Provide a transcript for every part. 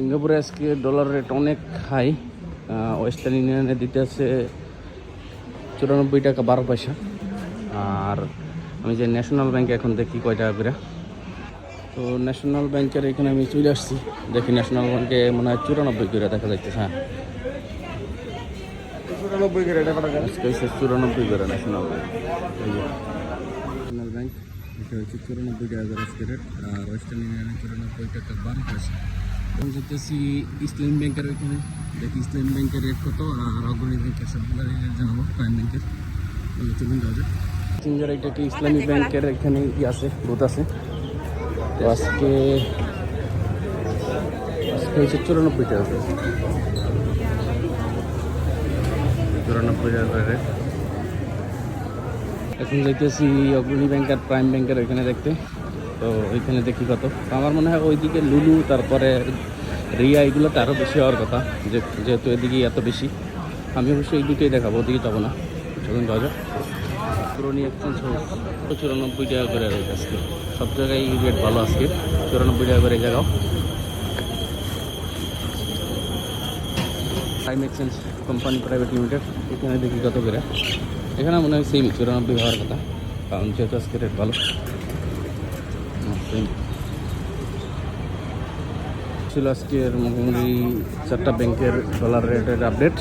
সিঙ্গাপুরে আজকে dollar rate অনেক হাই ওয়েস্টার্ন ইউনিয়নে দিতে আছে চুরানব্বই টাকা বারো পয়সা। আর আমি যে ন্যাশনাল ব্যাংকে এখন দেখি কয় টাকা করে। তো ন্যাশনাল ব্যাংকের এখানে আমি চলে আসছি। দেখি ন্যাশনাল ব্যাংকে মনে হয় চুরানব্বই করে দেখা যাচ্ছে হ্যাঁ। চুরানব্বই করে আজকে হচ্ছে চুরানব্বই করে ন্যাশনাল ব্যাংক ন্যাশনাল ব্যাংক এটা হচ্ছে চুরানব্বই টাকা আজকে রেট আর ওয়েস্টার্ন ইউনিয়নে চুরানব্বই টাকা বারো পয়সা। আমি যেতেছি ইসলাম ব্যাংকের ওইখানে। দেখি ইসলাম ব্যাংকের রেট কত আর অগ্রণী জানাব প্রাইম ব্যাংকের ইসলামী ব্যাংকের এখানে কি আছে বুথ আছে। তো আজকে আজকে হচ্ছে চুরানব্বই টাকা চুরানব্বই টাকা রেট এখন যাইতেছি অগ্রণী ব্যাংক আর প্রাইম ব্যাংকের ওইখানে দেখতে। তো ওইখানে দেখি কত। আমার মনে হয় ওইদিকে লুলু, তারপরে রিয়া, এগুলোতে আরও বেশি হওয়ার কথা যেহেতু এদিকে এত বেশি। আমি অবশ্যই এই দুটোই দেখাবো, ওদিকে যাব না। চলুন, যাওয়া যাক। পুরোনি তো চুরানব্বই টাকা করে রয়েছে আজকে। সব জায়গায় রেট ভালো আজকে। চুরানব্বই টাকা করে জায়গাও। Prime exchange company private limited এখানে দেখি কত করে। এখানে মনে হয় সেমই চুরানব্বই হওয়ার কথা। কারণ যেহেতু আজকে রেট ভালো। সেম ছিল আজকের মোটামুটি চারটা ব্যাংকের ডলার রেটের আপডেট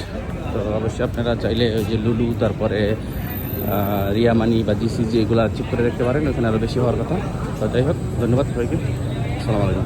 তো অবশ্যই আপনারা চাইলে ওই যে লুডু তারপরে রিয়ামানি রিয়া মানি বা জিসিজি এগুলো চেক করে দেখতে পারেন, ওখানে আরও বেশি হওয়ার কথা। তো যাই হোক, ধন্যবাদ সবাইকে। সালাম আলাইকুম।